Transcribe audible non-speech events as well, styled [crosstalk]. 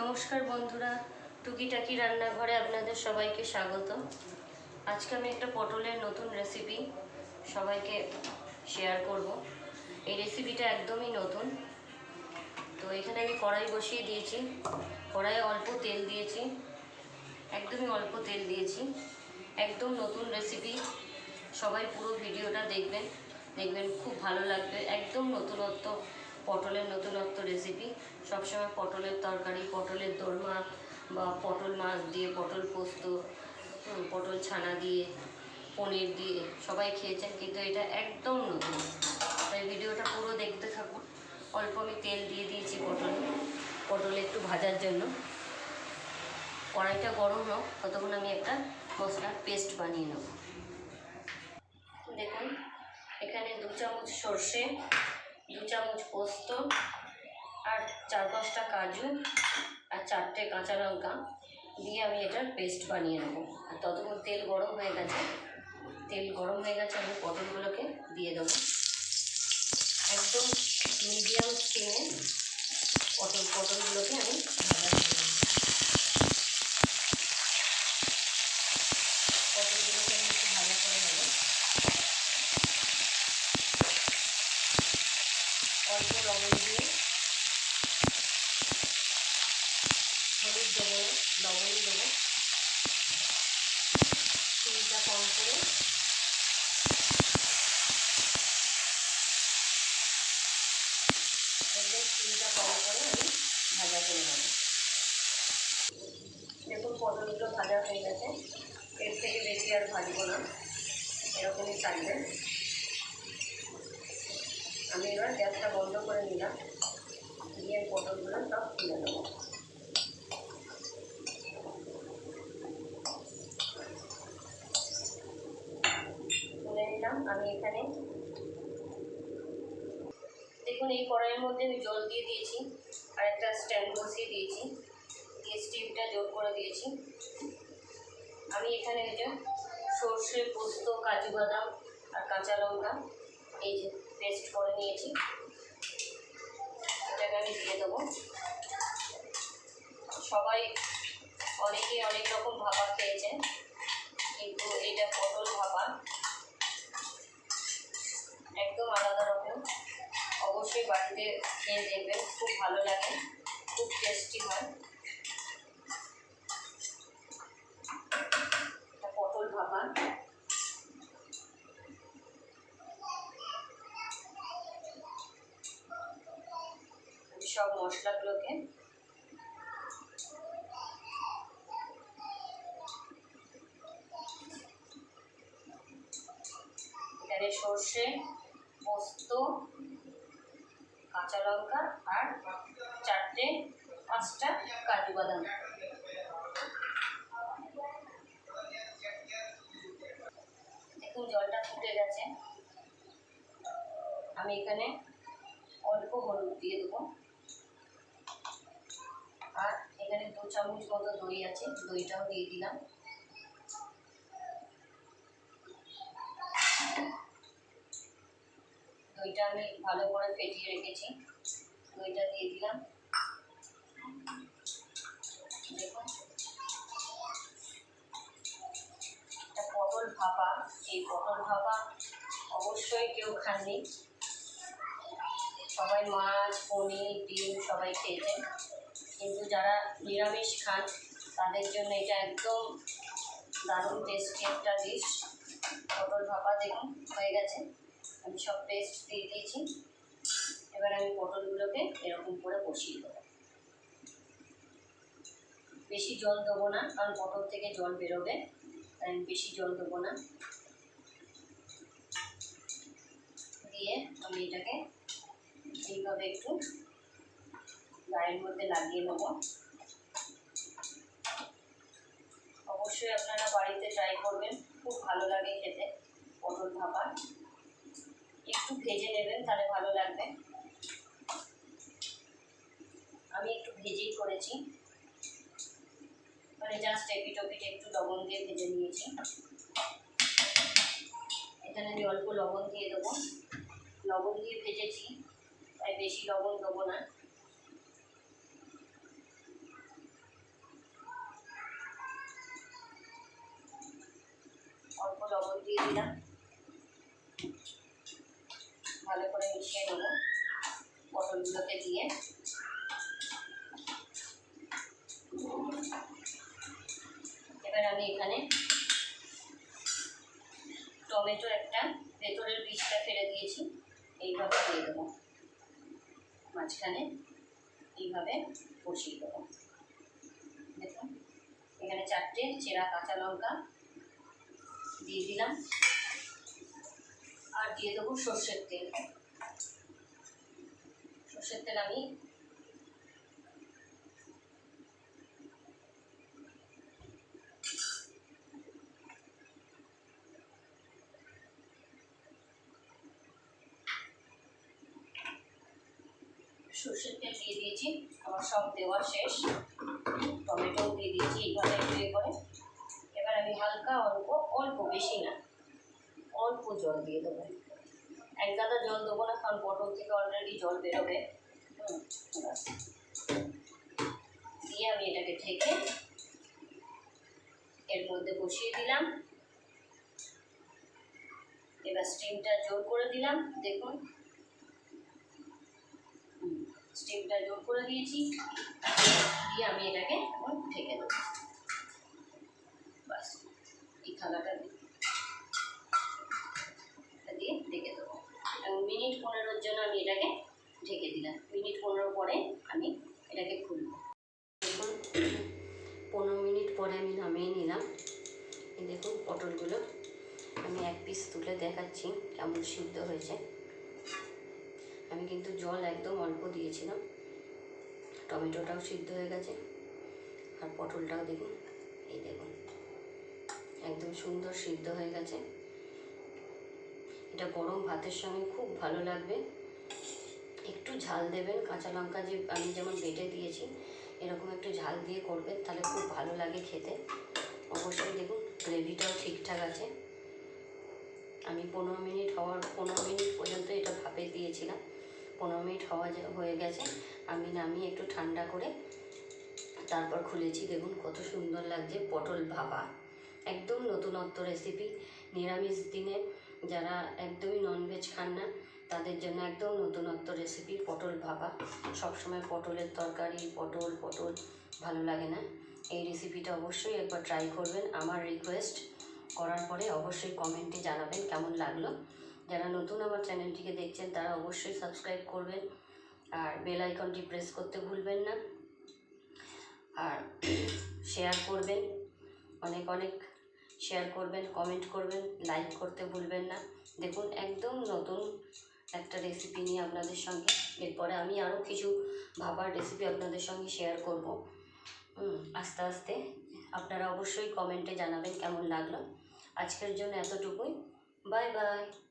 নমস্কার বন্ধুরা, টুকিটাকি রান্নাঘরে আপনাদের সবাইকে স্বাগত আজকে আমি একটা পটলের নতুন রেসিপি সবাইকে শেয়ার করব। এই রেসিপিটা একদমই নতুন। তো এখানে আমি কড়াই বসিয়ে দিয়েছি। কড়াইয়ে অল্প তেল দিয়েছি। একদমই অল্প তেল দিয়েছি। একদম নতুন রেসিপি সবাই পুরো ভিডিওটা দেখবেন। দেখবেন খুব ভালো লাগবে। একদম নতুনত্ব। পটলের নতুনত্ব রেসিপি সবসময় পটলের তরকারি, পটলের দোরমা বা পটল মাছ দিয়ে, পটল পোস্ত পটল ছানা দিয়ে, পনির দিয়ে সবাই খেয়েছেন, কিন্তু এটা একদম নতুন। তাই ভিডিওটা পুরো দেখতে থাকুন। অল্প আমি তেল দিয়ে দিয়েছি পটল। পটল একটু ভাজার জন্য। কড়াইটা গরম হোক, ততক্ষণ আমি একটা মশলার পেস্ট বানিয়ে নেব। দেখুন, এখানে দু চামচ সর্ষে দু চামচ পোস্ত আর চার পাঁচটা কাজু আর চারটে কাঁচা লঙ্কা দিয়ে আমি এটার পেস্ট বানিয়ে নেব। আর ততক্ষণ তেল গরম হয়ে গেছে, তেল গরম হয়ে গেছে, আমি পটলগুলোকে দিয়ে দেবো। একদম মিডিয়াম স্টিমে পটল, পটলগুলোকে আমি ভাজা করে নেব পটলগুলোকে আমি একটু ভাজা করে নেব অল্প লবণ দিয়ে হলুদ দেবো লবণ দেবো চিনিটা কম করে। চিনিটা কম করে আমি ভাজা করে নেব। দেখুন পটলগুলো ভাজা হয়ে গেছে। এর থেকে বেশি আর ভাজবো না। এরকমই থাকবে। আমি এবার গ্যাসটা বন্ধ করে নিলাম। দিয়ে পটলগুলো সব তুলে নেব। আমি এখানে। দেখুন, এই কড়াইয়ের মধ্যে আমি জল দিয়ে দিয়েছি, আর একটা স্ট্যান্ড বসিয়ে দিয়েছি। দিয়ে স্টিমটা জোর করে দিয়েছি। আমি এখানে এই যে সর্ষে পোস্ত, কাজু বাদাম আর কাঁচা লঙ্কা এই যে পেস্ট করে নিয়েছি। এটাকে আমি দিয়ে দেবো। সবাই অনেকেই অনেক রকম ভাপা খেয়েছেন, কিন্তু এটা পটল ভাপা একদম আলাদা রকম অবশ্যই বাড়িতে খেয়ে দেখবেন খুব ভালো লাগে, খুব টেস্টি হয়। পটল ভাপা। সব মশলাগুলোকে সর্ষে, পোস্ত কাঁচা লঙ্কা আর চারটে, পাঁচটা কাজু বাদাম। দেখুন, জলটা ফুটে গেছে। আমি এখানে অল্প হলুদ দিয়ে দেবো। আর এখানে দু চামচ মতো দই আছে, দইটাও দিয়ে দিলাম। দইটা আমি ভালো করে ফেটিয়ে রেখেছি। দইটা দিয়ে দিলাম। এটা পটল ভাপা। এই পটল ভাপা অবশ্যই কেউ খাননি। সবাই মাছ, পনির, ডিম সবাই খেয়েছেন। কিন্তু যারা নিরামিষ খান, তাদের জন্য এটা একদম দারুণ টেস্টি একটা ডিশ পটল ভাপা দেখুন, হয়ে গেছে। আমি সব পেস্ট দিয়ে দিয়েছি। এবার আমি পটলগুলোকে এরকম করে বসিয়ে দেবো। বেশি জল দেবো না, কারণ পটল থেকে জল বেরোবে, তাই আমি বেশি জল দেবো না। দিয়ে আমি এটাকে এইভাবে একটু গায়ের মধ্যে লাগিয়ে নেব। অবশ্যই আপনারা বাড়িতে ট্রাই করবেন, খুব ভালো লাগে খেতে, পটল ভাপা। একটু ভেজে নেবেন, তাহলে ভালো লাগবে। আমি একটু ভেজেই করেছি। মানে জাস্ট এপি টপিটা একটু লবণ দিয়ে ভেজে নিয়েছি। এখানে আমি অল্প লবণ দিয়ে দেবো। লবণ দিয়ে ভেজেছি, তাই বেশি লবণ দেবো না। অল্প লবণ দিয়ে দিলাম। মিশিয়ে নেব পটলগুলোকে দিয়ে। এবার আমি এখানে টমেটো একটা ভেতরের বীজটা ফেলে দিয়েছি, এইভাবে দিয়ে দেবো। মাঝখানে এইভাবে বসিয়ে দেবো। দেখুন, এখানে চারটে চেরা কাঁচা লঙ্কা দিয়ে দিলাম। আর দিয়ে দেবো সর্ষের তেল। সর্ষের তেল আমি সর্ষের তেল দিয়ে দিয়েছি। আমার সব দেওয়া শেষ। টমেটো দিয়ে দিয়েছি এইভাবে একটু করে। এবার আমি হালকা অল্প অল্প বেশি না, অল্প জল দিয়ে দেবো। এক গাদা জল দেবো না, কারণ পটল থেকে অলরেডি জল বেরোবে। দিয়ে আমি এটাকে ঢেকে এর মধ্যে বসিয়ে দিলাম। এবার স্টিমটা জোর করে দিলাম, দেখুন। স্টিমটা জোর করে দিয়েছি। দিয়ে আমি এটাকে এখন ঢেকে দেবো। বাস, এই থালাটা দিয়ে এটা দিয়ে ঢেকে দেবো এবং মিনিট পনেরোর জন্য আমি এটাকে ঢেকে দিলাম মিনিট পনেরো পরে আমি এটাকে খুলবো দেখুন পনেরো মিনিট পরে আমি নামিয়ে নিলাম এই দেখুন পটলগুলো আমি এক পিস তুলে দেখাচ্ছি কেমন সিদ্ধ হয়েছে। আমি কিন্তু জল একদম অল্প দিয়েছিলাম। টমেটোটাও সিদ্ধ হয়ে গেছে। আর পটলটাও দেখুন, এই দেখুন, একদম সুন্দর সিদ্ধ হয়ে গেছে। এটা গরম ভাতের সঙ্গে খুব ভালো লাগবে। একটু ঝাল দেবেন, কাঁচা লঙ্কা যে আমি যেমন বেটে দিয়েছি, এরকম একটু ঝাল দিয়ে করবেন, তাহলে খুব ভালো লাগে খেতে। অবশ্যই দেখুন গ্রেভিটাও ঠিকঠাক আছে। আমি পনেরো মিনিট হওয়ার, পনেরো মিনিট পর্যন্ত এটা ভাপে দিয়েছিলাম। পনেরো মিনিট হওয়া হয়ে গেছে। আমি নামিয়ে একটু ঠান্ডা করে তারপর খুলেছি। দেখুন কত সুন্দর লাগছে পটল ভাপা। একদম নতুনত্ব রেসিপি নিরামিষ দিনে যারা একদমই ননভেজ খান না, তাদের জন্য একদম নতুনত্ব রেসিপি পটল ভাপা। সবসময় পটলের তরকারি, পটল পটল ভালো লাগে না। এই রেসিপিটা অবশ্যই একবার ট্রাই করবেন। আমার রিকোয়েস্ট করার পরে অবশ্যই কমেন্টে জানাবেন কেমন লাগল। যারা নতুন আমার চ্যানেলটিকে দেখছেন, তারা অবশ্যই সাবস্ক্রাইব করবেন। আর বেল আইকনটি প্রেস করতে ভুলবেন না। আর [clears throat] শেয়ার করবেন। অনেক অনেক শেয়ার করবেন কমেন্ট করবেন লাইক করতে ভুলবেন না। দেখুন, একদম নতুন একটা রেসিপি নিয়ে আপনাদের সঙ্গে। এরপরে আমি আরও কিছু ভাবার রেসিপি আপনাদের সঙ্গে শেয়ার করব। আস্তে আস্তে আপনারা অবশ্যই কমেন্টে জানাবেন কেমন লাগল। আজকের জন্য এতটুকুই। Bye bye.